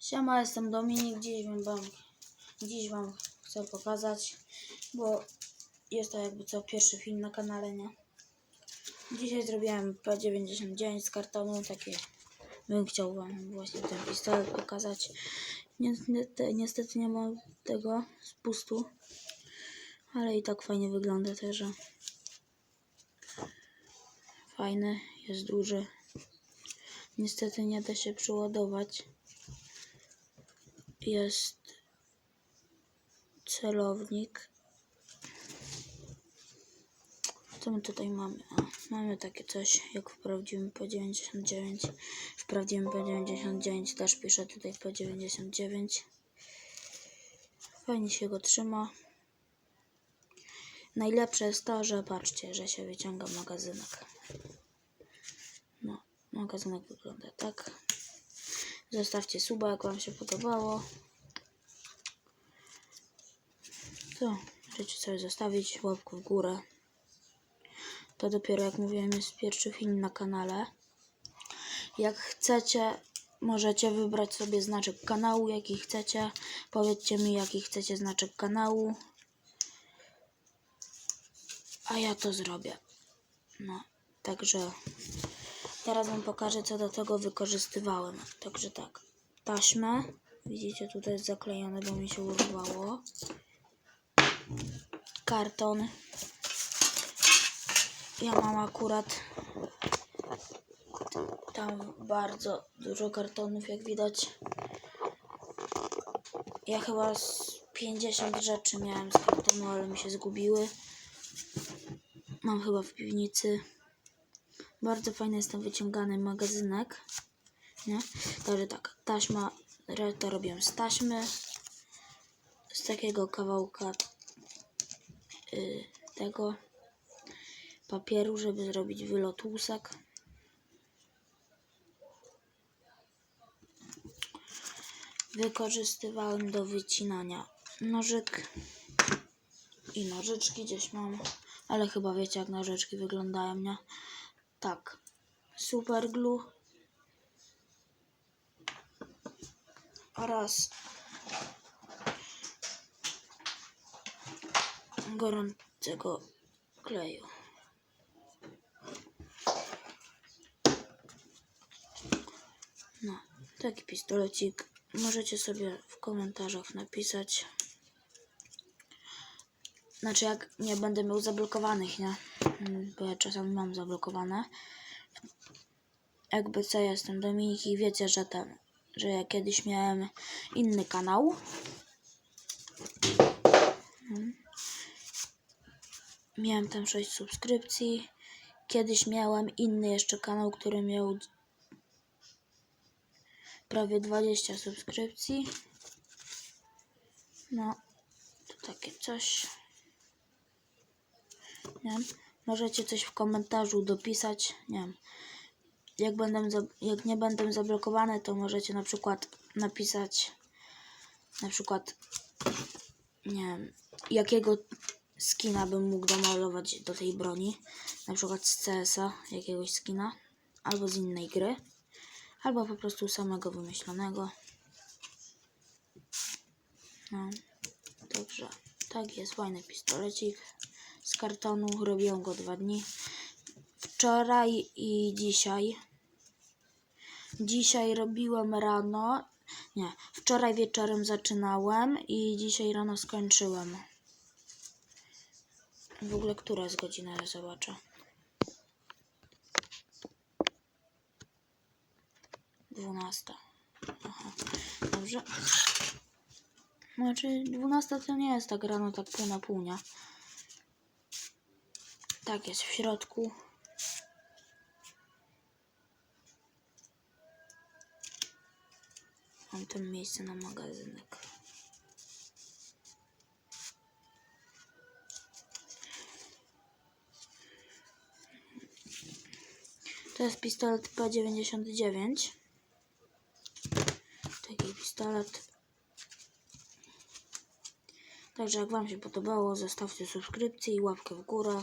Siema, jestem Dominik. Dziś wam, dziś wam chcę pokazać, bo jest to jakby co pierwszy film na kanale, nie? Dzisiaj zrobiłem P99 z kartonu, takie bym chciał wam właśnie ten pistolet pokazać. Niestety, niestety nie mam tego spustu, ale i tak fajnie wygląda też. Fajny, jest duży. Niestety nie da się przyładować jest celownik. Co my tutaj mamy? Mamy takie coś jak w prawdziwym P99. W prawdziwym P99 też piszę tutaj P99. Fajnie się go trzyma. Najlepsze jest to, że patrzcie, że się wyciąga magazynek. No, magazynek wygląda tak. Zostawcie suba, jak Wam się podobało. To możecie sobie zostawić łapkę w górę. To dopiero, jak mówiłem, jest pierwszy film na kanale. Jak chcecie, możecie wybrać sobie znaczek kanału, jaki chcecie. Powiedzcie mi, jaki chcecie znaczek kanału. A ja to zrobię. No, także Teraz wam pokażę, co do tego wykorzystywałem. Także tak, taśmę. Widzicie, tutaj jest zaklejone, bo mi się urwało. Karton. Ja mam akurat tam bardzo dużo kartonów, jak widać. Ja chyba z 50 rzeczy miałem z kartonu, ale mi się zgubiły. Mam chyba w piwnicy. Bardzo fajny jest ten wyciągany magazynek. Nie? Także tak, taśma, to robię z taśmy. Z takiego kawałka y, tego papieru, żeby zrobić wylot łusek. Wykorzystywałem do wycinania nożyk i nożyczki gdzieś mam, ale chyba wiecie jak nożyczki wyglądają, nie? Tak. Super glue. Oraz gorącego kleju. No, taki pistolecik. Możecie sobie w komentarzach napisać. Znaczy, jak nie będę miał zablokowanych, nie? Mm, Bo ja czasami mam zablokowane. Jakby co, jestem Dominik i wiecie, że ten, że ja kiedyś miałem inny kanał. Mm. Miałem tam 6 subskrypcji. Kiedyś miałem inny jeszcze kanał, który miał prawie 20 subskrypcji. No, to takie coś. Nie. Możecie coś w komentarzu dopisać. Nie wiem. Jak, będę, jak nie będę zablokowane, to możecie na przykład napisać na przykład nie wiem, jakiego skina bym mógł domalować do tej broni. Na przykład z CS-a jakiegoś skina. Albo z innej gry. Albo po prostu samego wymyślonego. No. Także tak jest fajny pistolecik kartonu. Robiłem go dwa dni. Wczoraj i dzisiaj. Dzisiaj robiłem rano. Nie, wczoraj wieczorem zaczynałem i dzisiaj rano skończyłem. W ogóle która jest godzina, ja zobaczę. Dwunasta. Aha, dobrze. Znaczy, 12 to nie jest tak rano, tak pół na pół, nie? Tak jest w środku. Mam tam miejsce na magazynek. To jest pistolet P99. Taki pistolet. Także jak Wam się podobało, zostawcie subskrypcję i łapkę w górę.